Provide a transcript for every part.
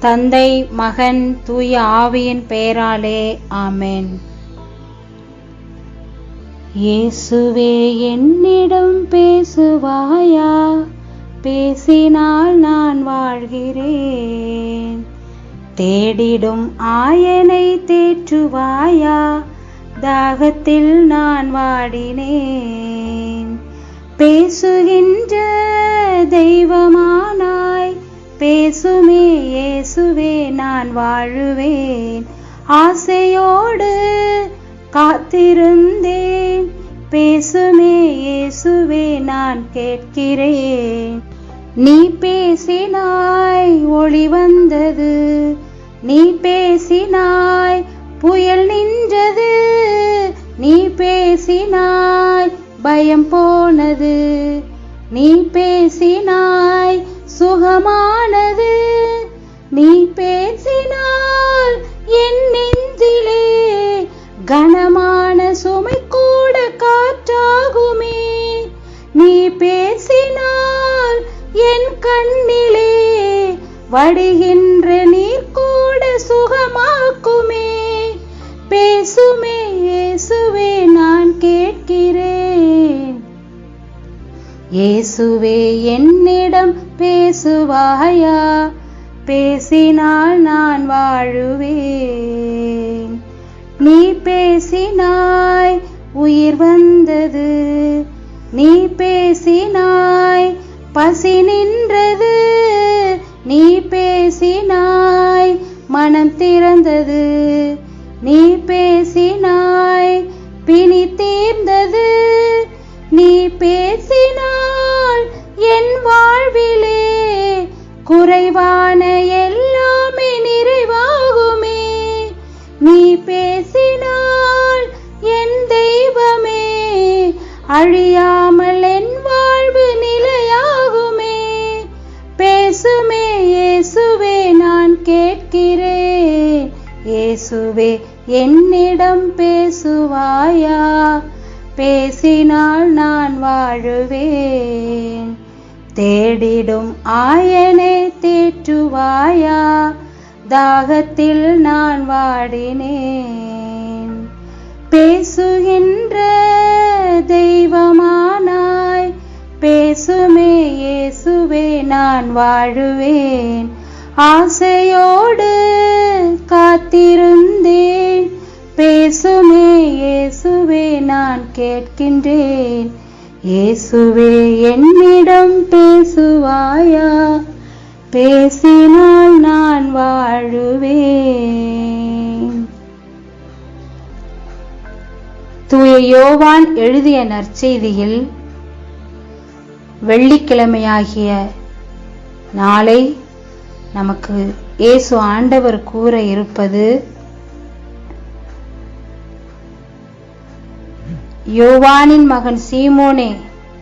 தந்தை மகன் தூய ஆவியின் பெயராலே ஆமேன். இயேசுவே என்னிடம் பேசுவாயா? பேசினால் நான் வாழ்கிறேன். தேடிடும் ஆயனை தேற்றுவாயா? தாகத்தில் நான் வாடினேன். பேசுகின்ற தெய்வமானா? பேசுமே இயேசுவே நான் வாழுவேன். ஆசையோடு காத்திருந்தேன். பேசுமே இயேசுவே நான் கேட்கிறேன். நீ பேசினாய் ஒளி வந்தது. நீ பேசினாய் புயல் நின்றது. நீ பேசினாய் பயம் போனது. நீ பேசினாய் சுகமானது நீ பேசினால் என் நெஞ்சிலே கனமான சுமை கூட காற்றாகுமே. நீ பேசினால் என் கண்ணிலே வடிகின்ற நீர் கூட சுகமாக்குமே. பேசுமே இயேசுவே நான் கேட்கிறேன். இயேசுவே என்னிடம் பேசுவாயா? பேசினால் நான் வாழுவேன். நீ பேசினாய் உயிர் வந்தது. நீ பேசினாய் பசி குறைவான எல்லாமே நிறைவாகுமே. நீ பேசினால் என் தெய்வமே அழியாமல் என் வாழ்வு நிலையாகுமே. பேசுமே இயேசுவே நான் கேட்கிறேன். இயேசுவே என்னிடம் பேசுவாயா? பேசினால் நான் வாழுவேன். தேடிடும் ஆயனை தேற்றுவாயா? தாகத்தில் நான் வாடினேன். பேசுகின்ற தெய்வமானாய் பேசுமே இயேசுவே நான் வாழுவேன். ஆசையோடு காத்திருந்தேன். பேசுமே இயேசுவே நான் கேட்கின்றேன். இயேசுவே என்னிடம் பேசுவாயா? பேசினால் நான் வாழுவேன். தூய யோவான் எழுதிய நற்செய்தியில் வெள்ளிக்கிழமையாகிய நாளை நமக்கு இயேசு ஆண்டவர் கூற இருப்பது யோவானின் மகன் சீமோனே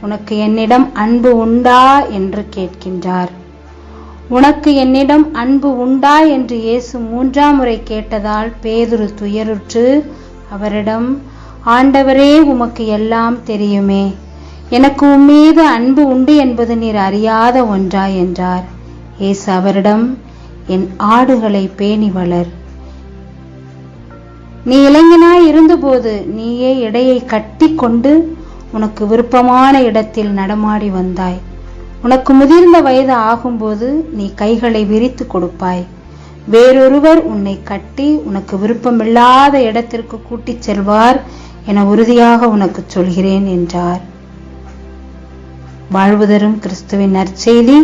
உனக்கு என்னிடம் அன்பு உண்டா என்று கேட்கின்றார். உனக்கு என்னிடம் அன்பு உண்டா என்று இயேசு மூன்றாம் முறை கேட்டதால் பேதுரு துயருற்று அவரிடம் ஆண்டவரே உமக்கு எல்லாம் தெரியுமே. எனக்கு உம்மீது அன்பு உண்டு என்பது நீர் அறியாத ஒன்றா என்றார். இயேசு அவரிடம் என் ஆடுகளை பேணி வளர். நீ இளைஞனாய் இருந்தபோது நீயே இடையை கட்டி கொண்டு உனக்கு விருப்பமான இடத்தில் நடமாடி வந்தாய். உனக்கு முதிர்ந்த வயது ஆகும்போது நீ கைகளை விரித்து கொடுப்பாய். வேறொருவர் உன்னை கட்டி உனக்கு விருப்பமில்லாத இடத்திற்கு கூட்டிச் செல்வார் என உறுதியாக உனக்கு சொல்கிறேன் என்றார். வாழ்வுதரும் கிறிஸ்துவின் நற்செய்தி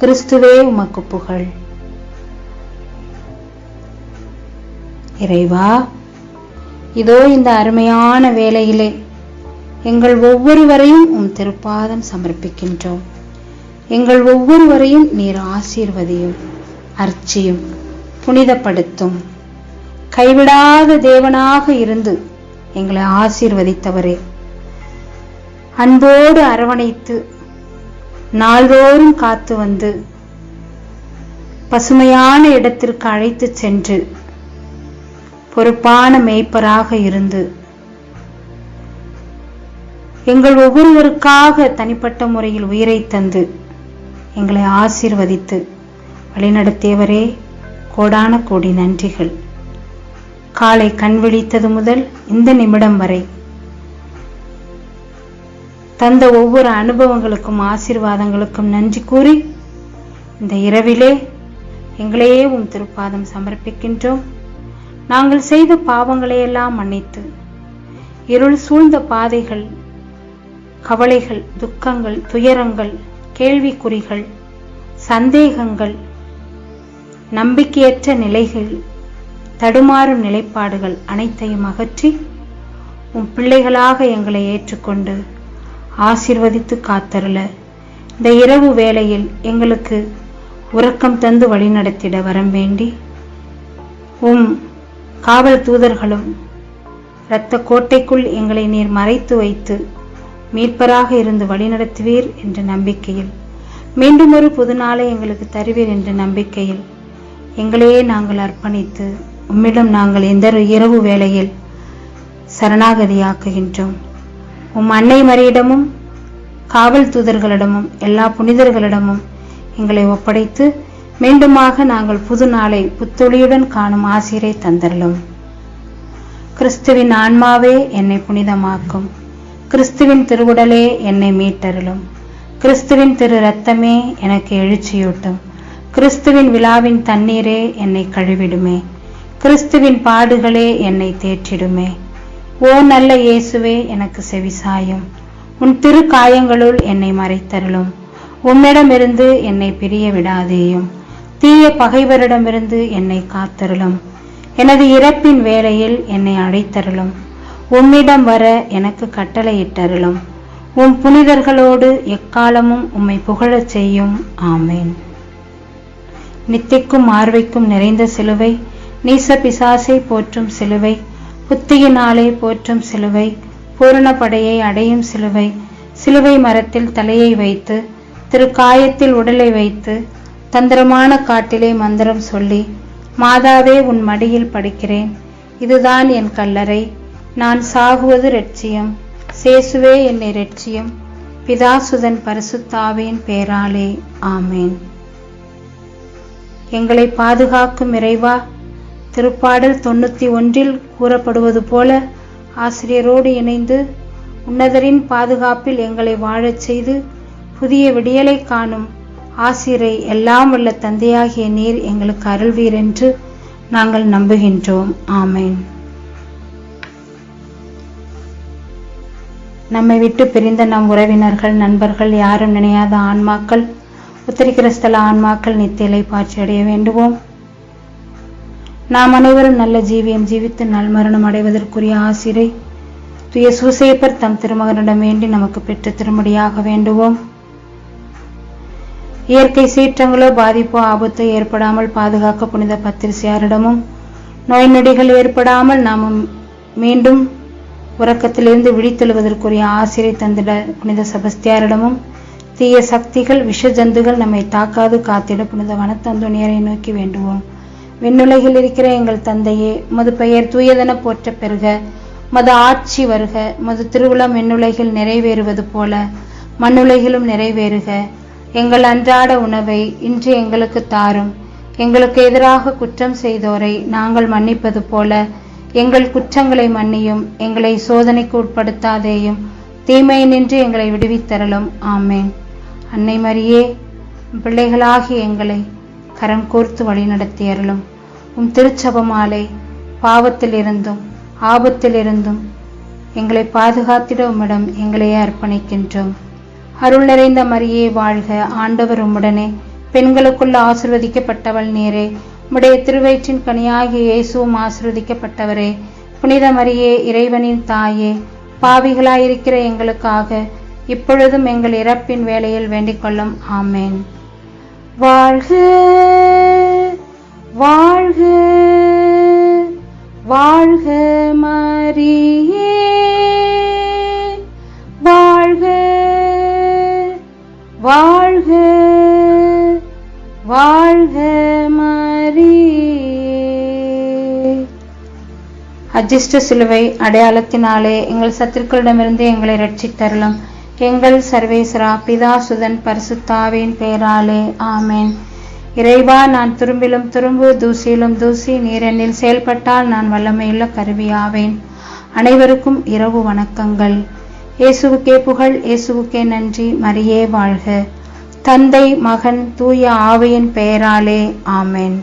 கிறிஸ்துவே உமக்கு புகழ். இறைவா இதோ இந்த அருமையான வேலையிலே எங்கள் ஒவ்வொருவரையும் உம் திருப்பாதம் சமர்ப்பிக்கின்றோம். எங்கள் ஒவ்வொருவரையும் நீர் ஆசீர்வதியும் அர்ச்சியும் புனிதப்படுத்தும். கைவிடாத தேவனாக இருந்து எங்களை ஆசீர்வதித்தவரே. அன்போடு அரவணைத்து நாள்தோறும் காத்து வந்து பசுமையான இடத்திற்கு அழைத்துச் சென்று பொறுப்பான மேய்ப்பராக இருந்து. எங்கள் ஒவ்வொருவருக்காக தனிப்பட்ட முறையில் உயிரை தந்து எங்களை ஆசீர்வதித்து வழிநடத்தியவரே கோடான கோடி நன்றிகள். காலை கண் விழித்தது முதல் இந்த நிமிடம் வரை தந்த ஒவ்வொரு அனுபவங்களுக்கும் ஆசீர்வாதங்களுக்கும் நன்றி கூறி இந்த இரவிலே எங்களையே உம் திருப்பாதம் சமர்ப்பிக்கின்றோம். நாங்கள் செய்த பாவங்களையெல்லாம் மன்னித்து இருள் சூழ்ந்த பாதைகள் கவலைகள் துக்கங்கள் துயரங்கள் கேள்விக்குறிகள் சந்தேகங்கள் நம்பிக்கையற்ற நிலைகள் தடுமாறும் நிலைப்பாடுகள் அனைத்தையும் அகற்றி உம் பிள்ளைகளாக எங்களை ஏற்றுக்கொண்டு ஆசிர்வதித்து காத்தருள இந்த இரவு வேளையில் எங்களுக்கு உறக்கம் தந்து வழிநடத்திட வரம் வேண்டி உம் காவல் தூதர்களும் இரத்த கோட்டைக்குள் எங்களை நீர் மறைத்து வைத்து மீட்பராக இருந்து வழிநடத்துவீர் என்ற நம்பிக்கையில். மீண்டும் ஒரு புது நாளை எங்களுக்கு தருவீர் என்ற நம்பிக்கையில் எங்களையே நாங்கள் அர்ப்பணித்து உம்மிடம் நாங்கள் எந்த இரவு வேளையில் சரணாகதியாக்குகின்றோம். உம் அன்னை மரியிடமும் காவல் தூதர்களிடமும் எல்லா புனிதர்களிடமும் எங்களை ஒப்படைத்து மீண்டுமாக நாங்கள் புது நாளை புத்தொழியுடன் காணும் ஆசிரை தந்தரலும் கிறிஸ்துவின் ஆன்மாவே என்னை புனிதமாக்கும். கிறிஸ்துவின் திருவுடலே என்னை மீட்டருளும். கிறிஸ்துவின் திரு ரத்தமே எனக்கு எழுச்சியூட்டும். கிறிஸ்துவின் விழாவின் தண்ணீரே என்னை கழுவிடுமே. கிறிஸ்துவின் பாடுகளே என்னை தேற்றிடுமே. ஓ நல்ல இயேசுவே எனக்கு செவிசாயும் உன் திரு காயங்களுள் என்னை மறைத்தருளும். உம்மிடமிருந்து என்னை பிரிய விடாதேயும் தீய பகைவரிடமிருந்து என்னை காத்தருளும். எனது இறப்பின் வேளையில் என்னை அழைத்தருளும் உம்மிடம் வர எனக்கு கட்டளையிட்டருளும். உம் புனிதர்களோடு எக்காலமும் உம்மை புகழச் செய்யும். ஆமேன். நித்திக்கும் மார்வைக்கும் நிறைந்த சிலுவை நீச பிசாசை போற்றும் சிலுவை புத்தியினாலே போற்றும் சிலுவை பூரணப்படையை அடையும் சிலுவை சிலுவை மரத்தில் தலையை வைத்து திருக்காயத்தில் உடலை வைத்து தந்திரமான காட்டிலே மந்திரம் சொல்லி மாதாவே உன் மடியில் படுக்கிறேன். இதுதான் என் கல்லறை. நான் சாகுவது ரெட்சியம். சேசுவே என்னை ரெட்சியம். பிதாசுதன் பரிசுத்தாவின் பேராலே. ஆமேன். எங்களை பாதுகாக்கும் இறைவா திருப்பாடல் தொண்ணூத்தி ஒன்றில் கூறப்படுவது போல ஆசிரியரோடு இணைந்து உன்னதரின் பாதுகாப்பில் எங்களை வாழச் செய்து புதிய விடியலை காணும் ஆசிரை எல்லாம் உள்ள தந்தையாகிய நீர் எங்களுக்கு அருள்வீர் என்று நாங்கள் நம்புகின்றோம். ஆமேன். நம்மை விட்டு பிரிந்த நம் உறவினர்கள் நண்பர்கள் யாரும் நினையாத ஆன்மாக்கள் உத்தரிக்கிரஸ்தல ஆன்மாக்கள் நித்தியலை பாய்ச்சி அடைய வேண்டுவோம். நாம் அனைவரும் நல்ல ஜீவியம் ஜீவித்து நல்மரணம் அடைவதற்குரிய ஆசிரை துய சூசேப்பர் தம் திருமகனிடம் வேண்டி நமக்கு பெற்று திருமடியாக வேண்டுவோம். இயற்கை சீற்றங்களோ பாதிப்போ ஆபத்தோ ஏற்படாமல் பாதுகாக்க புனித பத்திரிசியாரிடமும் நோய் நொடிகள் ஏற்படாமல் நாம் மீண்டும் உறக்கத்திலிருந்து விழித்தெழுவதற்குரிய ஆசிரியை தந்திட புனித சபஸ்தியாரிடமும் தீய சக்திகள் விஷ ஜந்துகள் நம்மை தாக்காது காத்திட புனித வனத்தந்தோனியரை நோக்கி வேண்டுவோம். விண்ணுலகில் இருக்கிற எங்கள் தந்தையே மது பெயர் தூயதென போற்ற பெறுக மது ஆட்சி வருக மது திருவிழா விண்ணுலகில் நிறைவேறுவது போல மண்ணுலகிலும் நிறைவேறுக. எங்கள் அன்றாட உணவை இன்று எங்களுக்கு தாரும். எங்களுக்கு எதிராக குற்றம் செய்தோரை நாங்கள் மன்னிப்பது போல எங்கள் குற்றங்களை மன்னியும் எங்களை சோதனைக்கு உட்படுத்தாதேயும் தீமை நின்று எங்களை விடுவித்தரலும். ஆமேன். அன்னை மரியே பிள்ளைகளாகி எங்களை கரம் கோர்த்து வழிநடத்தி உம் திருச்சபமாலை பாவத்திலிருந்தும் ஆபத்திலிருந்தும் எங்களை பாதுகாத்திட உம்மிடம் எங்களையே அர்ப்பணிக்கின்றோம். அருள் நிறைந்த மரியே வாழ்க ஆண்டவர் உம்முடனே. பெண்களுக்குள்ள ஆசிர்வதிக்கப்பட்டவள் நீரே. உம்முடைய திருவயிற்றின் கனியாகிய இயேசுவும் ஆசிர்வதிக்கப்பட்டவரே. புனித மரியே இறைவனின் தாயே பாவிகளாயிருக்கிற எங்களுக்காக இப்பொழுதும் எங்கள் இறப்பின் வேலையில் வேண்டிக் கொள்ளும் ஆமேன். வாழ்க வாழ்க வாழ்க மரியே. அஜிஷ்ட சிலுவை அடையாளத்தினாலே எங்கள் சத்துருக்களிடமிருந்து எங்களை ரட்சித்தருளும். எங்கள் சர்வேஸ்வரா பிதா சுதன் பரிசுத்தாவின் பெயராலே ஆமேன். இறைவா நான் துரும்பிலும் துரும்பு தூசியிலும் தூசி நீரெண்ணில் செயல்பட்டால் நான் வல்லமையுள்ள கருவியாவேன். அனைவருக்கும் இரவு வணக்கங்கள். இயேசுவுக்கே புகழ் இயேசுவுக்கே நன்றி மரியே வாழ்க. தந்தை மகன் தூய ஆவையின் பெயராலே ஆமேன்.